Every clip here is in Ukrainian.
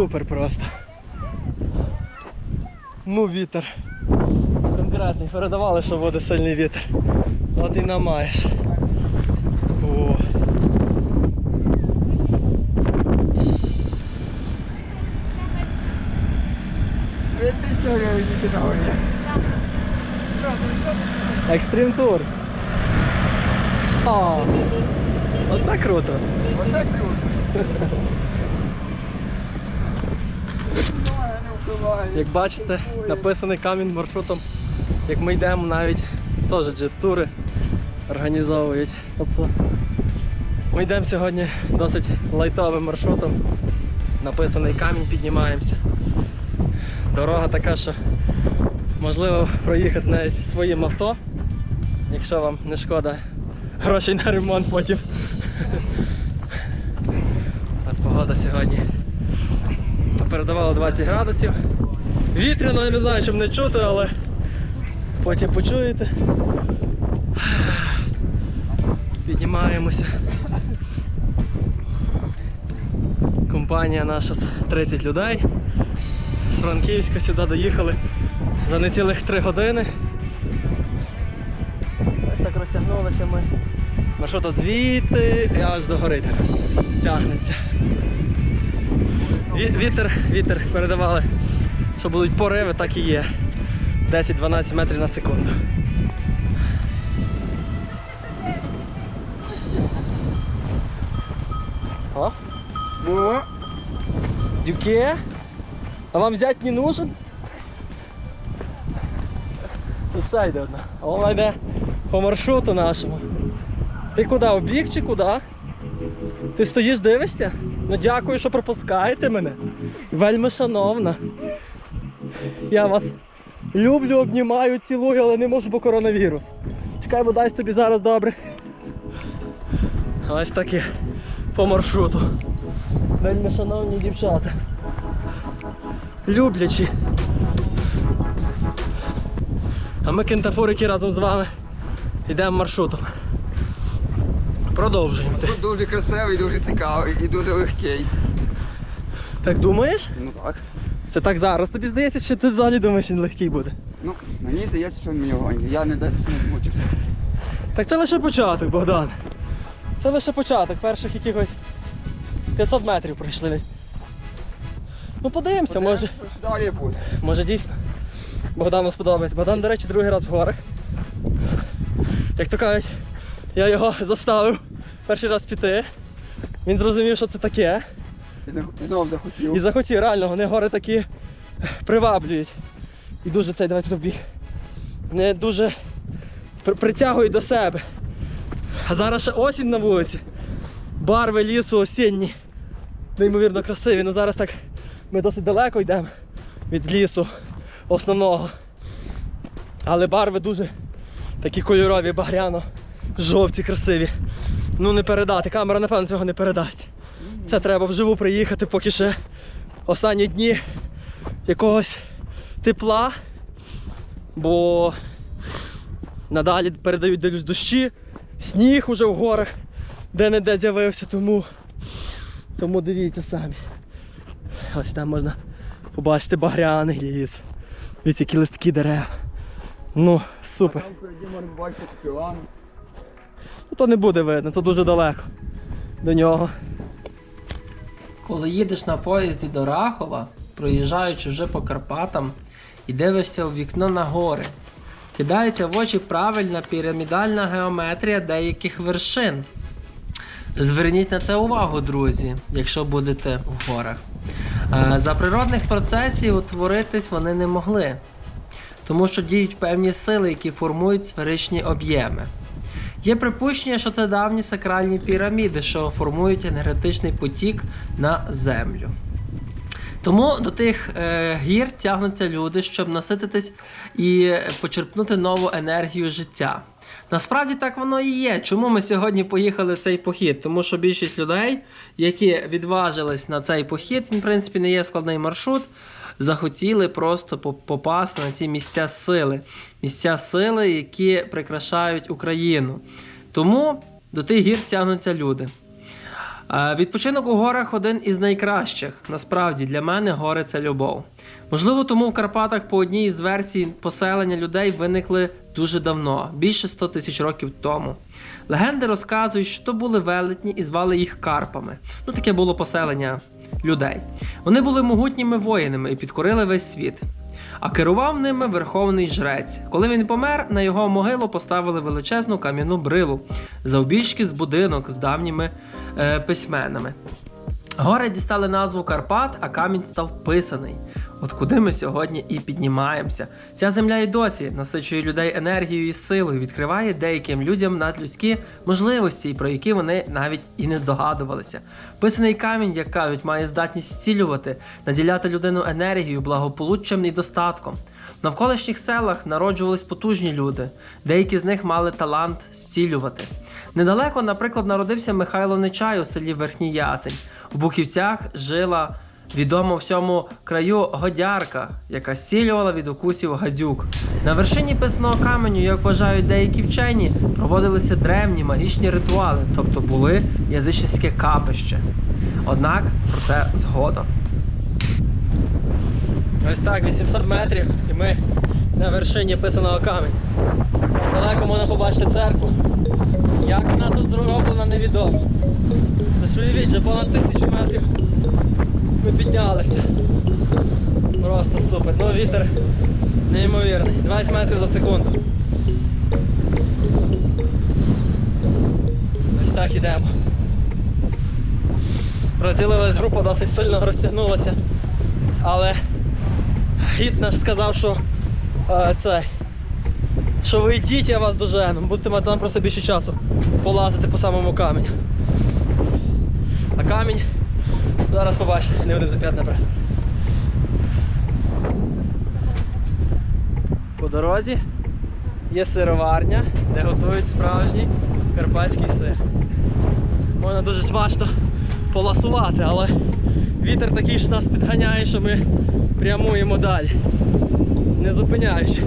Супер просто. Ну вітер. Конкретний. Передавали, що буде сильний вітер. От і намаєш. О. Екстрім тур. Оце круто. Оце круто. Як бачите, написаний камінь маршрутом, як ми йдемо навіть теж джет-тури організовують. Тобто ми йдемо сьогодні досить лайтовим маршрутом. Написаний камінь піднімаємося. Дорога така, що можливо проїхати навіть своїм авто, якщо вам не шкода грошей на ремонт потім. От погода сьогодні передавало 20 градусів. Вітряно, я не знаю, чим не чути, але потім почуєте. Піднімаємося. Компанія наша з 30 людей. З Франківська сюди доїхали за нецілих 3 години. Ось так розтягнулися ми. Маршрут от звідти і аж до гори тягнеться. Ві- Вітер, вітер передавали, що будуть пориви, так і є. 10-12 метрів на секунду. О, О, дюке. А вам взять не нужен? Тут ще йде одна. А вона йде по маршруту нашому. Ти куди? В бік чи куди? Ти стоїш, дивишся? Ну дякую, що пропускаєте мене. Вельми шановна. Я вас люблю, обнімаю, цілую, але не можу, бо коронавірус. Чекай, бо дасть тобі зараз добре. Ось таке по маршруту. Вельми шановні дівчата. Люблячі. А ми кентафурики разом з вами йдемо маршрутом. Продовжуємо. Тут дуже красивий, дуже цікавий і дуже легкий. Так думаєш? Ну так. Це так зараз тобі здається, чи ти взагалі думаєш, він легкий буде? Ну, мені здається, що він мені легкий. Я не десь не змучився. Так це лише початок, Богдан. Це лише початок, перших якихось 500 метрів пройшли. Ну подивимося, може, Що далі буде? може дійсно. Богдану сподобається. Богдан, до речі, другий раз в горах. Як то кажуть, я його заставив перший раз піти. Він зрозумів, що це таке. І Знов захотів. І захотів, реально, вони гори такі приваблюють. І дуже цей давай тобі. Не дуже при- притягують до себе. А зараз ще осінь на вулиці. Барви лісу осінні. Неймовірно красиві. Ну зараз так ми досить далеко йдемо від лісу основного. Але барви дуже такі кольорові, багряно, жовті, красиві. Ну не передати. Камера, напевно, цього не передасть. Це треба вживу приїхати, поки ще останні дні якогось тепла, бо надалі передають дивлюсь дощі, сніг уже в горах де-не-де з'явився, тому, тому дивіться самі. Ось там можна побачити багряний ліс. Дивіться, які листки дерев. Ну, супер. Там побачити пілану. Ну то не буде видно, то дуже далеко до нього. Коли їдеш на поїзді до Рахова, проїжджаючи вже по Карпатам, і дивишся у вікно на гори, кидається в очі правильна пірамідальна геометрія деяких вершин. Зверніть на це увагу, друзі, якщо будете в горах. Е, За природних процесів утворитись вони не могли, тому що діють певні сили, які формують сферичні об'єми. Є припущення, що це давні сакральні піраміди, що формують енергетичний потік на землю. Тому до тих е, гір тягнуться люди, щоб насититись і почерпнути нову енергію життя. Насправді так воно і є. Чому ми сьогодні поїхали в цей похід? Тому що більшість людей, які відважились на цей похід, він, в принципі, не є складний маршрут, захотіли просто попасти на ці місця сили. Місця сили, які прикрашають Україну. Тому до тих гір тягнуться люди. Відпочинок у горах один із найкращих. Насправді для мене гори це любов. Можливо, тому в Карпатах по одній із версій поселення людей виникли дуже давно, більше 100 тисяч років тому. Легенди розказують, що то були велетні і звали їх Карпами. Ну таке було поселення людей. Вони були могутніми воїнами і підкорили весь світ. А керував ними верховний жрець. Коли він помер, на його могилу поставили величезну кам'яну брилу завбільшки з будинок з давніми е, письменами. Гори дістали назву Карпат, а камінь став писаний. От куди ми сьогодні і піднімаємося. Ця земля і досі насичує людей енергією і силою, відкриває деяким людям надлюдські можливості, про які вони навіть і не здогадувалися. Писаний камінь, як кажуть, має здатність зцілювати, наділяти людину енергією, благополуччям і достатком. В навколишніх селах народжувались потужні люди, деякі з них мали талант зцілювати. Недалеко, наприклад, народився Михайло Нечай у селі Верхній Ясень. У Бухівцях жила відома всьому краю годярка, яка зцілювала від укусів гадюк. На вершині писаного каменю, як вважають деякі вчені, проводилися древні магічні ритуали, тобто були язичницьке капище. Однак про це згодом. Ось так, 800 метрів, і ми на вершині писаного каменю. Далеко можна побачити церкву. Як вона тут зроблена, невідомо. Тож уявіть, вже понад тисячу метрів ми піднялися. Просто супер. Ну вітер неймовірний. 20 метрів за секунду. Ось так ідемо. Розділилась група, досить сильно розтягнулася. Але гід наш сказав, що е, це, що ви йдіть, я вас дожену. Будете мати нам просто більше часу полазити по самому каменю. А камінь зараз побачите, не будемо зап'яти наперед. По дорозі є сироварня, де готують справжній карпатський сир. Можна дуже смачно поласувати, але вітер такий ж нас підганяє, що ми прямуємо далі, не зупиняючи.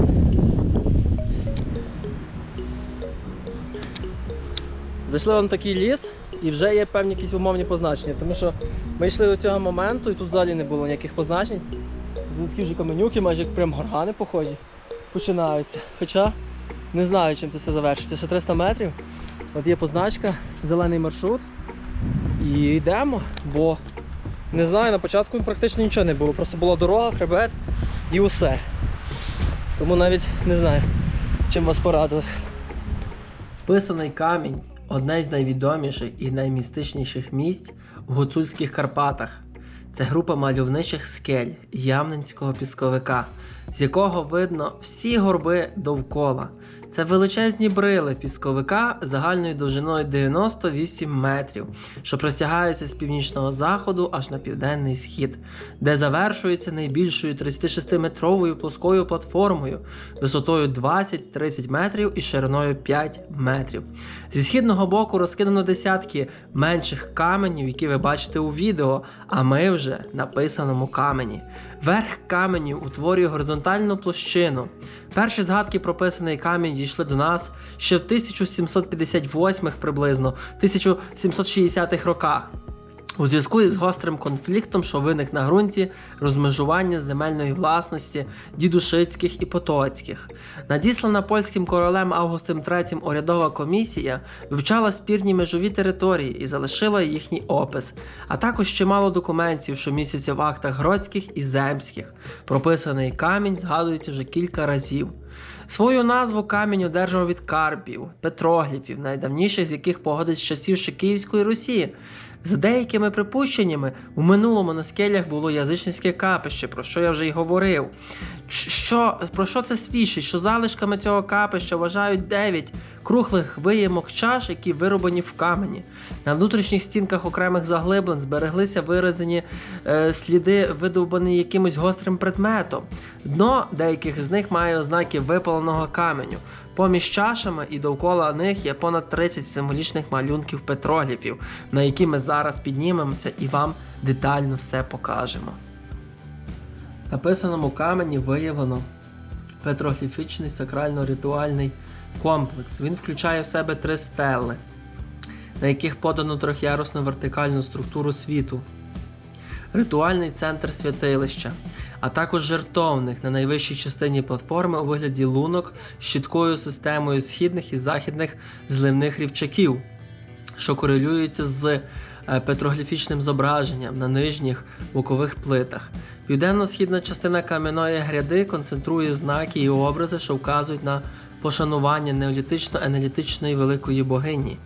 Зайшли вон такий ліс і вже є певні якісь умовні позначення, тому що ми йшли до цього моменту і тут взагалі не було ніяких позначень. Тут такі вже каменюки, майже як прям горгани похожі, починаються. Хоча не знаю, чим це все завершиться. Ще 300 метрів. От є позначка, зелений маршрут. І йдемо, бо не знаю, на початку практично нічого не було. Просто була дорога, хребет і усе. Тому навіть не знаю, чим вас порадувати. Писаний камінь одне з найвідоміших і наймістичніших місць в гуцульських Карпатах. Це група мальовничих скель Ямненського пісковика, з якого видно всі горби довкола. Це величезні брили пісковика загальною довжиною 98 метрів, що простягаються з північного заходу аж на південний схід, де завершується найбільшою 36-метровою плоскою платформою висотою 20-30 метрів і шириною 5 метрів. Зі східного боку розкидано десятки менших каменів, які ви бачите у відео, а ми вже на писаному камені. Верх каменів утворює горизонтальну площину. Перші згадки про писаний камінь дійшли до нас ще в 1758 приблизно 1760-х роках. У зв'язку із гострим конфліктом, що виник на ґрунті розмежування земельної власності дідушицьких і потоцьких, надіслана польським королем Августом III урядова комісія вивчала спірні межові території і залишила їхній опис, а також чимало документів, що містяться в актах гродських і земських. Прописаний камінь згадується вже кілька разів. Свою назву камінь одержав від карпів, петрогліфів, найдавніших з яких походить з часів ще Київської Русі. За деякими припущеннями, у минулому на скелях було язичницьке капище, про що я вже й говорив. Що, про що це свідчить? Що залишками цього капища вважають 9 круглих виємок чаш, які вирубані в камені. На внутрішніх стінках окремих заглиблень збереглися виразені е, сліди, видовбані якимось гострим предметом. Дно деяких з них має ознаки випаленого каменю. Поміж чашами і довкола них є понад 30 символічних малюнків петрогліфів, на які ми зараз піднімемося і вам детально все покажемо. На писаному камені виявлено петрогліфічний сакрально-ритуальний комплекс. Він включає в себе три стели. на яких подано трьохярусну вертикальну структуру світу, ритуальний центр святилища, а також жертовник на найвищій частині платформи у вигляді лунок з чіткою системою східних і західних зливних рівчаків, що корелюються з е, петрогліфічним зображенням на нижніх бокових плитах. Південно-східна частина кам'яної гряди концентрує знаки і образи, що вказують на пошанування неолітично-енелітичної великої богині.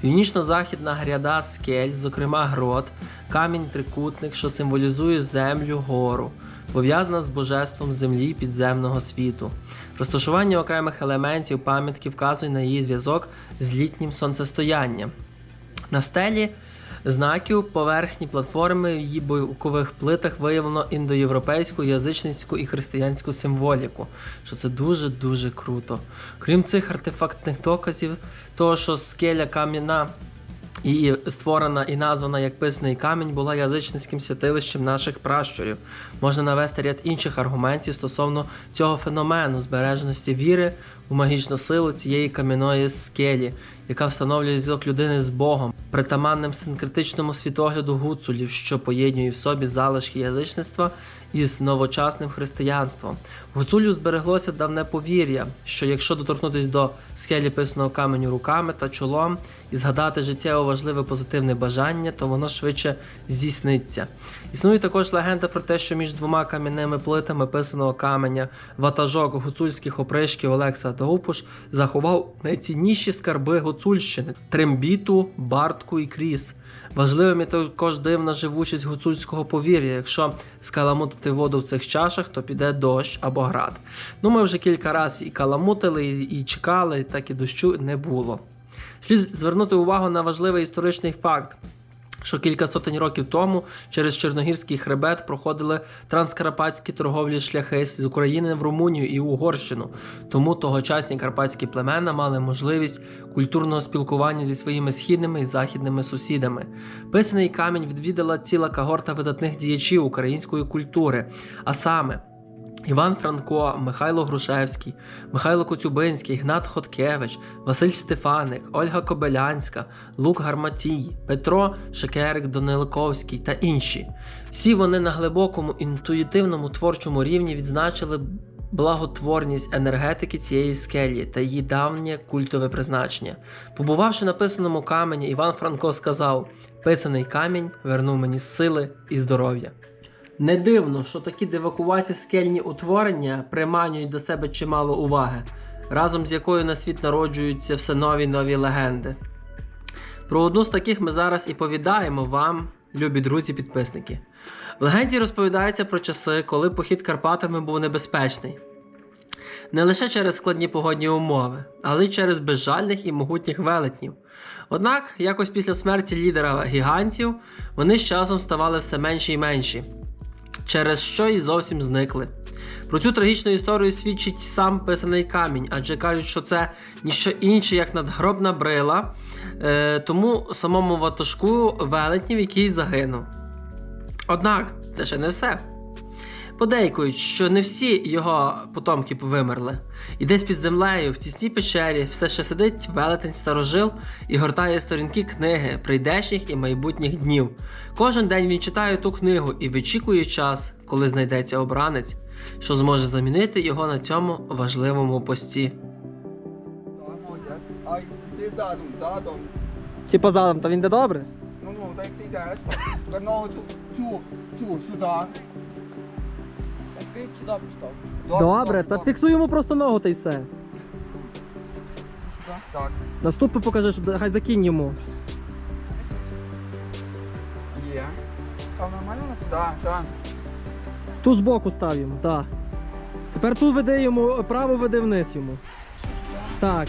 Північно-західна гряда скель, зокрема грот, камінь-трикутник, що символізує землю гору, пов'язана з божеством землі підземного світу. Розташування окремих елементів пам'ятки вказує на її зв'язок з літнім сонцестоянням. На стелі знаків поверхні платформи в її бокових плитах виявлено індоєвропейську, язичницьку і християнську символіку, що це дуже-дуже круто. Крім цих артефактних доказів, того, що скеля кам'яна і створена і названа як писаний камінь була язичницьким святилищем наших пращурів. Можна навести ряд інших аргументів стосовно цього феномену збереженості віри у магічну силу цієї кам'яної скелі, яка встановлює зв'язок людини з Богом, притаманним синкретичному світогляду гуцулів, що поєднює в собі залишки язичництва із новочасним християнством. В гуцулів збереглося давне повір'я, що якщо доторкнутися до скелі писаного каменю руками та чолом і згадати життєво важливе позитивне бажання, то воно швидше здійсниться. Існує також легенда про те, що між двома кам'яними плитами писаного каменя ватажок гуцульських опришків Олекса Довпуш заховав найцінніші скарби гуцульщини трембіту, бартку і кріс. Важливим також дивна живучість гуцульського повір'я. Якщо скаламутити воду в цих чашах, то піде дощ або град. Ну, ми вже кілька разів і каламутили, і чекали, так і дощу не було. Слід звернути увагу на важливий історичний факт. Що кілька сотень років тому через Чорногірський хребет проходили транскарпатські торговлі шляхи з України в Румунію і Угорщину. Тому тогочасні карпатські племена мали можливість культурного спілкування зі своїми східними і західними сусідами. Писаний камінь відвідала ціла когорта видатних діячів української культури, а саме. Іван Франко, Михайло Грушевський, Михайло Коцюбинський, Гнат Хоткевич, Василь Стефаник, Ольга Кобилянська, Лук Гарматій, Петро Шекерик Данилковський та інші. Всі вони на глибокому інтуїтивному творчому рівні відзначили благотворність енергетики цієї скелі та її давнє культове призначення. Побувавши на писаному камені, Іван Франко сказав: Писаний камінь вернув мені сили і здоров'я. Не дивно, що такі дивакуваті скельні утворення приманюють до себе чимало уваги, разом з якою на світ народжуються все нові нові легенди. Про одну з таких ми зараз і повідаємо вам, любі друзі-підписники. В легенді розповідається про часи, коли похід Карпатами був небезпечний. Не лише через складні погодні умови, але й через безжальних і могутніх велетнів. Однак, якось після смерті лідера гігантів, вони з часом ставали все менші і менші через що і зовсім зникли. Про цю трагічну історію свідчить сам писаний камінь, адже кажуть, що це ніщо інше, як надгробна брила, е, тому самому ватажку велетнів, який загинув. Однак, це ще не все. Подейкують, що не всі його потомки вимерли. І десь під землею, в тісній печері, все ще сидить велетень старожил і гортає сторінки книги прийдешніх і майбутніх днів. Кожен день він читає ту книгу і вичікує час, коли знайдеться обранець, що зможе замінити його на цьому важливому пості. Типа задом, та він де добре? Ну ну, так ти йдеш. Тепер ногу цю, цю, цю, сюди. Добре, та фіксуємо просто ногу та й все. Так, покажи, що хай закинь йому. є. Так, так. Ту збоку став йому, так. Тепер ту веди йому, право веди вниз йому. Так.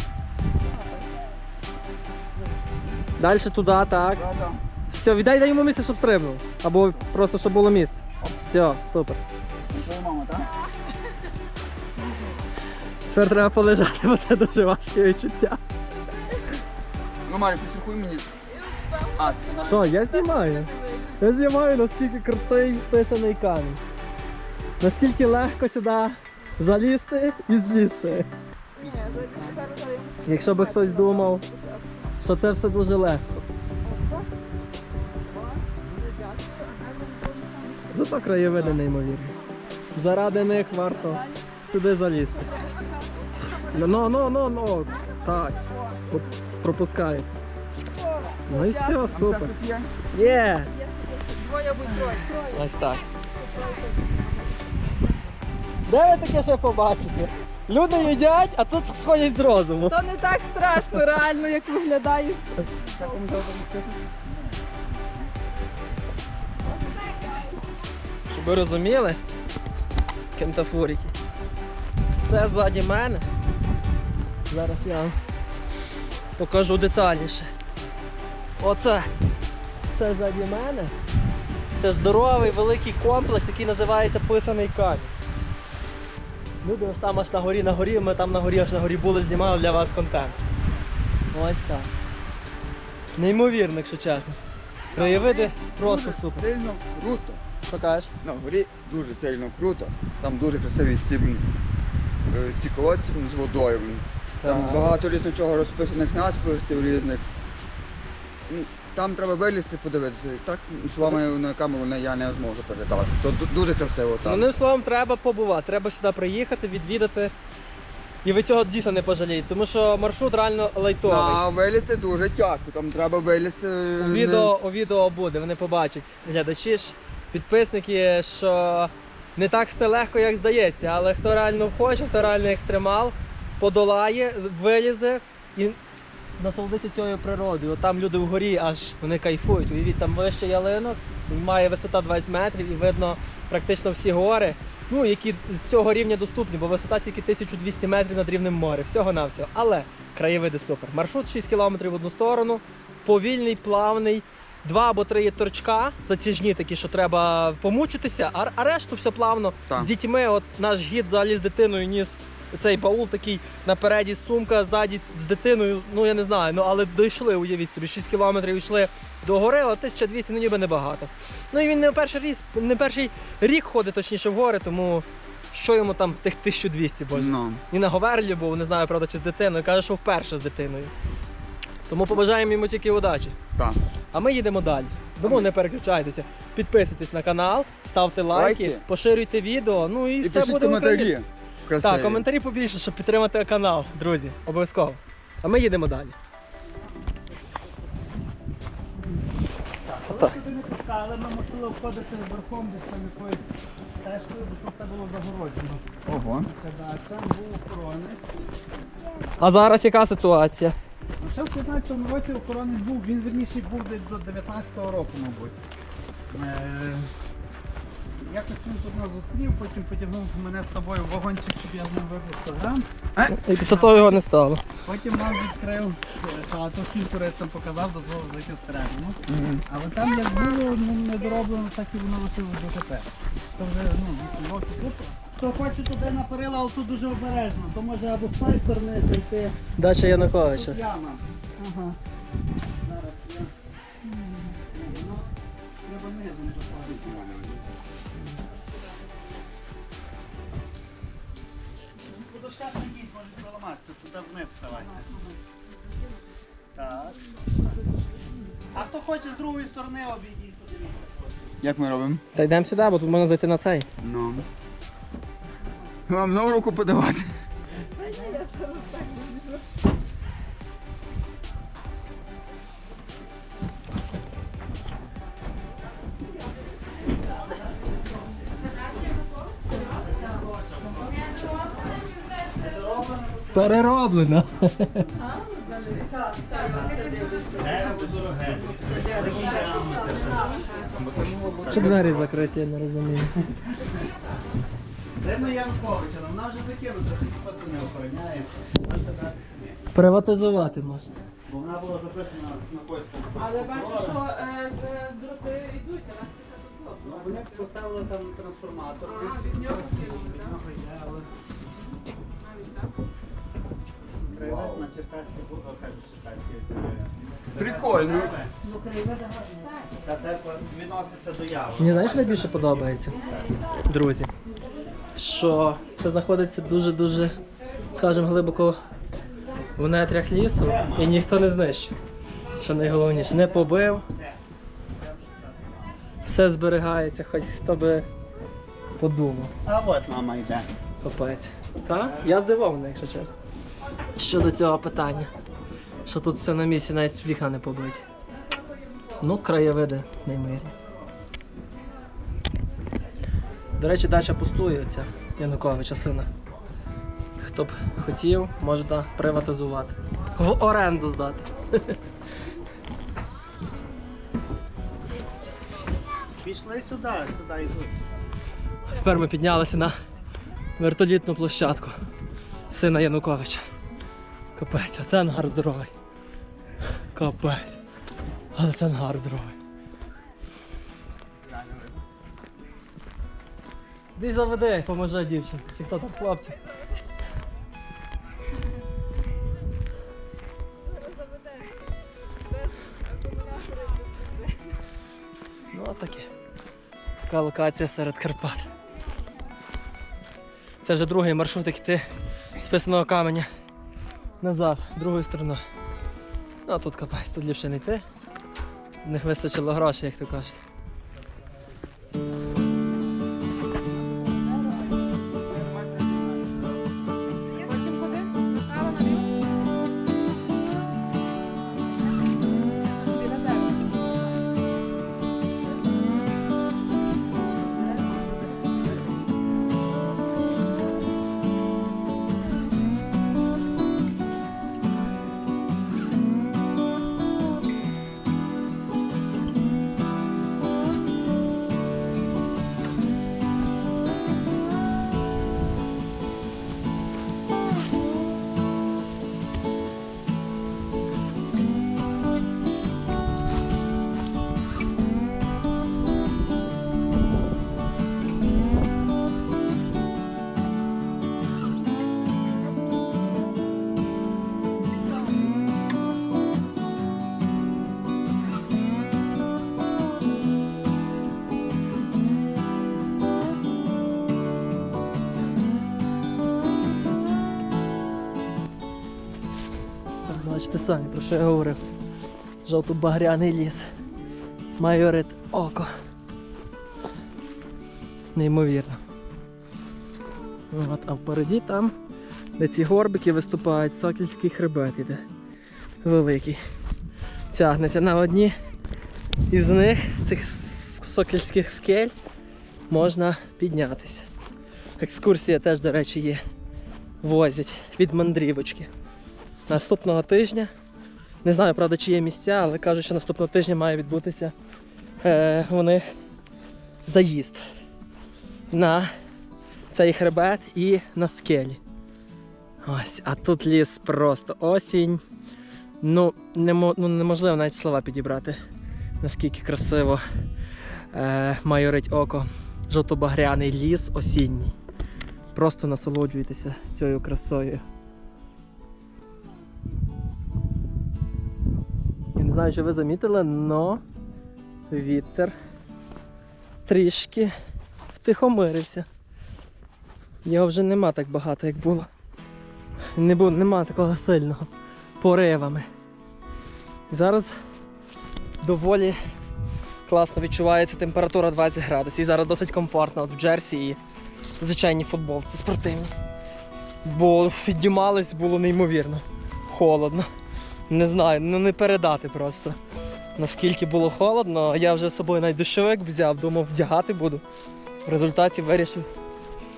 Далі туди, так. Так, так. Все, віддай дай йому місце, щоб стрибнув. Або просто щоб було місце. Все, супер. Твоя Тепер треба полежати, бо це дуже важке відчуття. Ну, Марі, підсухуй мені. А, Що, я знімаю? Я знімаю, наскільки крутий писаний камінь. Наскільки легко сюди залізти і злізти. Якщо би хтось думав, що це все дуже легко. Зато краєвиди неймовірні. Заради них варто сюди залізти. Ну, ну, ну, ну, так. От. Ну і все, супер. є? Є! Ось так. Де ви таке ще побачите? Люди їдять, а тут сходять з розуму. То не так страшно, реально, як виглядає. Щоб ви розуміли, кентафурики. Це ззаді мене. Зараз я вам покажу детальніше. Оце. Це ззаді мене. Це здоровий великий комплекс, який називається Писаний камінь. Люди аж там аж на горі, на горі, ми там на горі аж на горі були, знімали для вас контент. Ось так. Неймовірно, якщо чесно. Краєвиди просто Дуже супер. Сильно круто. Що кажеш? На горі дуже сильно круто. Там дуже красиві ці, е, ці колодці з водою. Там Так. багато різного чого розписаних надписів різних. М, Там треба вилізти, подивитися. Так словами на камеру не- я не зможу передати. То ду- дуже красиво там. Одним словом, треба побувати, треба сюди приїхати, відвідати. І ви цього дійсно не пожалієте, тому що маршрут реально лайтовий. А вилізти дуже тяжко, там треба вилізти. У не- відео, у відео буде, вони побачать глядачі ж, підписники, що не так все легко, як здається, але хто реально хоче, хто реально екстремал, подолає, вилізе і насолодиться цією природою. От там люди вгорі аж вони кайфують. Уявіть, там вище ялинок, має висота 20 метрів і видно практично всі гори. Ну, які з цього рівня доступні, бо висота тільки 1200 метрів над рівнем моря. Всього навсього. Але краєвиди супер. Маршрут 6 кілометрів в одну сторону, повільний, плавний. Два або три є торчка затяжні такі, що треба помучитися, а, а решту все плавно. Так. З дітьми, от наш гід взагалі з дитиною ніс цей баул такий напереді, сумка ззаді з дитиною. Ну я не знаю, ну але дійшли, уявіть собі, 6 кілометрів йшли до гори, але 1200, ну ніби небагато. Ну і він не перший рік, не перший рік ходить точніше в гори, тому що йому там тих 1200, боже. Ну. І на Говерлі був, не знаю, правда, чи з дитиною. Каже, що вперше з дитиною. Тому побажаємо йому тільки удачі. Так. А ми їдемо далі. Тому не переключайтеся. Підписуйтесь на канал, ставте лайки, Лайки. поширюйте відео. Ну і, І все буде в Україні. Красиві. Так, коментарі побільше, щоб підтримати канал, друзі. Обов'язково. А ми їдемо далі. Коли туди не пускали, ми мусили обходити верхом десь там якоюсь стежкою, бо то все було загороджено. Ого. Це да, там був охоронець. А зараз яка ситуація? А ще в 15-му році охоронець був, він верніше був десь до 19-го року, мабуть. Е, якось він тут нас зустрів, потім потягнув мене з собою в вагончик, щоб я з ним випив 100 грам. І після того його не стало. Потім нам відкрив е, хату, всім туристам показав, дозволив зайти всередину. Але там як було ну, недороблено, так і воно лишилось до тепер. То вже ну, 8 років тут. Хто хоче туди на перила, але тут дуже обережно, то може або з тої сторони зайти. Дача Януковича. Тут яма. Ага. Зараз я. Ну, Треба низом заходити. По не йдіть, може проламатися, туди вниз ставайте. Так. А хто хоче з другої сторони обійдіть, подивіться. Як ми робимо? Та йдемо сюди, бо тут можна зайти на цей. Ну. Вам знову руку подавати. Перероблено. Чи двері закриті, я не розумію. Сина Янковича, ну вона вже закинута. Можете дати собі. Приватизувати можна. Бо вона була записана на польському. Але бачу, що е, з- дроти йдуть, а нас це тут було. Ну, вони поставили там трансформатор. А, від нього щось, скинули, так? Навіть так. Привет на черкаське бурго, кажуть, черкаське. Прикольно. Ну, краєвиди гарні. Та це відноситься до яви. Мені знаєш, що найбільше подобається, друзі, що це знаходиться дуже-дуже, скажімо, глибоко в нетрях лісу і ніхто не знищив. Що найголовніше, не побив. Все зберігається, хоч хто би подумав. А от мама йде. Капець. Так? Я здивований, якщо чесно. Щодо цього питання. Що тут все на місці, навіть вікна не побиті. Ну, краєвиди неймовірні. До речі, дача пустує оця Януковича сина. Хто б хотів, можна приватизувати. В оренду здати. Пішли сюди, сюди йдуть. Тепер ми піднялися на вертолітну площадку сина Януковича. Капець, а це ангар здоровий. Капець. Але це ангар здоровий. Іди заведи, поможи дівчинці. Чи хто там хлопці? Ну отаке. Така локація серед Карпат. Це вже другий маршрут, як йти з писаного каменя назад, другою стороною. Ну а тут капець, тут ліпше не йти. В них вистачило грошей, як то кажуть. Так, про що я говорив. Жовто-багряний ліс. Майорит око. Неймовірно. От, а впереді там, де ці горбики виступають, сокільський хребет іде. Великий. Тягнеться на одні із них, цих сокільських скель, можна піднятися. Екскурсія теж, до речі, є. Возять від мандрівочки. Наступного тижня. Не знаю, правда, чи є місця, але кажуть, що наступного тижня має відбутися е, них заїзд на цей хребет і на скелі. Ось, а тут ліс просто осінь. Ну, немо, ну неможливо навіть слова підібрати, наскільки красиво е, майорить око. Жовто-багряний ліс осінній. Просто насолоджуйтеся цією красою. Я не знаю, чи ви замітили, но вітер трішки втихомирився. Його вже нема так багато, як було. Не було, нема такого сильного поривами. Зараз доволі класно відчувається температура 20 градусів. І зараз досить комфортно от в Джерсі і звичайні футболці спортивні. Бо піднімались було неймовірно. Холодно. Не знаю, ну не передати просто. Наскільки було холодно, я вже з собою навіть дощовик взяв, думав, вдягати буду. В результаті вирішив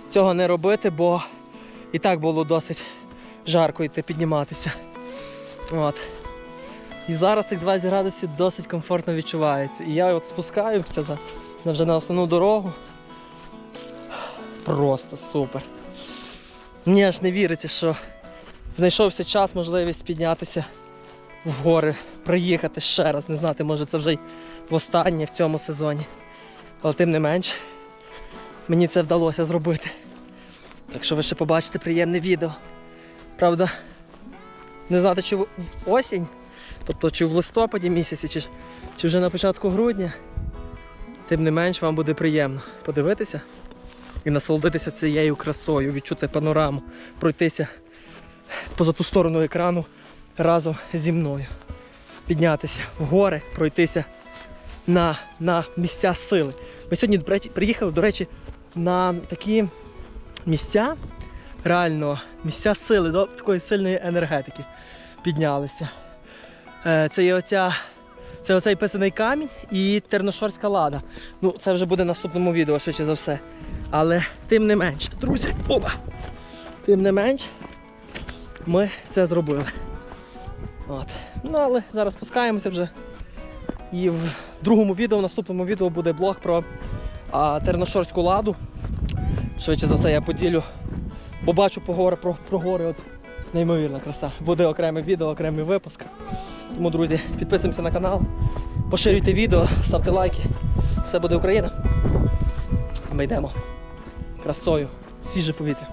цього не робити, бо і так було досить жарко йти підніматися. От. І зараз цих 20 градусів досить комфортно відчувається. І я от спускаюся за, вже на основну дорогу. Просто супер. Мені аж не віриться, що знайшовся час, можливість піднятися в гори, приїхати ще раз. Не знати, може це вже й востаннє в цьому сезоні. Але тим не менш, мені це вдалося зробити. Так що ви ще побачите приємне відео. Правда, не знати, чи в осінь, тобто чи в листопаді місяці, чи, чи вже на початку грудня. Тим не менш вам буде приємно подивитися і насолодитися цією красою, відчути панораму, пройтися поза ту сторону екрану разом зі мною. Піднятися в гори, пройтися на, на місця сили. Ми сьогодні приїхали, до речі, на такі місця, реально місця сили, до такої сильної енергетики піднялися. Е, Це є оця. Це оцей писаний камінь і терношорська лада. Ну, це вже буде в наступному відео, швидше за все. Але тим не менш, друзі, оба! Тим не менш, ми це зробили. От. Ну, але зараз спускаємося вже. І в другому відео, в наступному відео буде блог про а, терношорську ладу. Швидше за все я поділю. Побачу по гори, про, про гори. От неймовірна краса. Буде окреме відео, окремий випуск. Тому, друзі, підписуємося на канал, поширюйте відео, ставте лайки. Все буде Україна. Ми йдемо красою, свіже повітря.